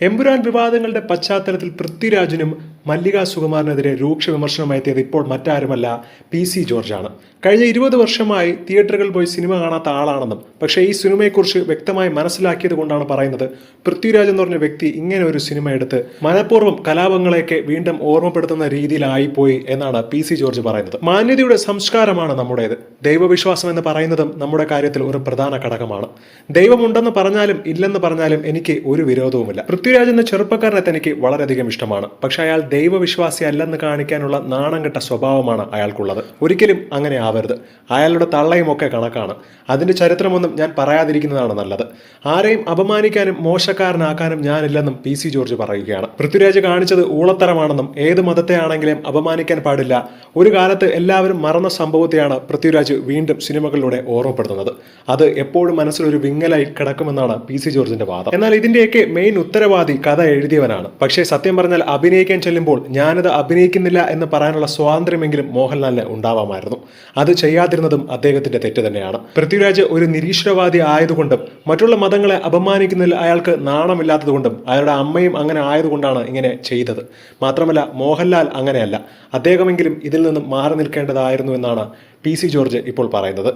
എമ്പുരാൻ വിവാദങ്ങളുടെ പശ്ചാത്തലത്തിൽ പൃഥ്വിരാജിനും മല്ലിക സുകുമാരനെതിരെ രൂക്ഷ വിമർശനമായി എത്തിയത് ഇപ്പോൾ മറ്റാരുമല്ല പി സി ജോർജാണ്. കഴിഞ്ഞ ഇരുപത് വർഷമായി തിയേറ്ററുകളിൽ പോയി സിനിമ കാണാത്ത ആളാണെന്നും പക്ഷേ ഈ സിനിമയെക്കുറിച്ച് വ്യക്തമായി മനസ്സിലാക്കിയത് കൊണ്ടാണ് പറയുന്നത്. പൃഥ്വിരാജ് എന്ന് പറഞ്ഞ വ്യക്തി ഇങ്ങനെ ഒരു സിനിമ എടുത്ത് മനഃപൂർവം കലാപങ്ങളെയൊക്കെ വീണ്ടും ഓർമ്മപ്പെടുത്തുന്ന രീതിയിലായിപ്പോയി എന്നാണ് പി സി ജോർജ് പറയുന്നത്. മാന്യതയുടെ സംസ്കാരമാണ് നമ്മുടേത്. ദൈവവിശ്വാസം എന്ന് പറയുന്നതും നമ്മുടെ കാര്യത്തിൽ ഒരു പ്രധാന ഘടകമാണ്. ദൈവമുണ്ടെന്ന് പറഞ്ഞാലും ഇല്ലെന്ന് പറഞ്ഞാലും എനിക്ക് ഒരു വിരോധവുമില്ല. പൃഥ്വിരാജ് എന്ന ചെറുപ്പക്കാരനെ തനിക്ക് വളരെയധികം ഇഷ്ടമാണ്. പക്ഷേ അയാൾ ദൈവവിശ്വാസി അല്ലെന്ന് കാണിക്കാനുള്ള നാണം കെട്ട സ്വഭാവമാണ് അയാൾക്കുള്ളത്. ഒരിക്കലും അങ്ങനെ ആവരുത്. അയാളുടെ തള്ളയും ഒക്കെ കണക്കാണ്. അതിന്റെ ചരിത്രമൊന്നും ഞാൻ പറയാതിരിക്കുന്നതാണ് നല്ലത്. ആരെയും അപമാനിക്കാനും മോശക്കാരനാക്കാനും ഞാനില്ലെന്നും പി സി ജോർജ് പറയുകയാണ്. പൃഥ്വിരാജ് കാണിച്ചത് ഊളത്തരമാണെന്നും ഏത് മതത്തെ ആണെങ്കിലും അപമാനിക്കാൻ പാടില്ല. ഒരു കാലത്ത് എല്ലാവരും മറന്ന സംഭവത്തെയാണ് പൃഥ്വിരാജ് വീണ്ടും സിനിമകളിലൂടെ ഓർമ്മപ്പെടുത്തുന്നത്. അത് എപ്പോഴും മനസ്സിലൊരു വിങ്ങലായി കിടക്കുമെന്നാണ് പി സി ജോർജിന്റെ വാദം. എന്നാൽ ഇതിന്റെയൊക്കെ മെയിൻ ഉത്തരവാദി കഥ എഴുതിയവനാണ്. പക്ഷേ സത്യം പറഞ്ഞാൽ അഭിനയിക്കാൻ ചെല്ലുമ്പോൾ ഞാനത് അഭിനയിക്കുന്നില്ല എന്ന് പറയാനുള്ള സ്വാതന്ത്ര്യമെങ്കിലും മോഹൻലാലിന് ഉണ്ടാവാമായിരുന്നു. അത് ചെയ്യാതിരുന്നതും അദ്ദേഹത്തിന്റെ തെറ്റ് തന്നെയാണ്. പൃഥ്വിരാജ് ഒരു നിരീശ്വരവാദി ആയതുകൊണ്ടും മറ്റുള്ള മതങ്ങളെ അപമാനിക്കുന്നതിൽ അയാൾക്ക് നാണമില്ലാത്തതുകൊണ്ടും അയാളുടെ അമ്മയും അങ്ങനെ ആയതുകൊണ്ടാണ് ഇങ്ങനെ ചെയ്തത്. മാത്രമല്ല മോഹൻലാൽ അങ്ങനെയല്ല. അദ്ദേഹമെങ്കിലും ഇതിൽ നിന്നും മാറി നിൽക്കേണ്ടതായിരുന്നു എന്നാണ് പി സി ജോർജ് ഇപ്പോൾ പറയുന്നത്.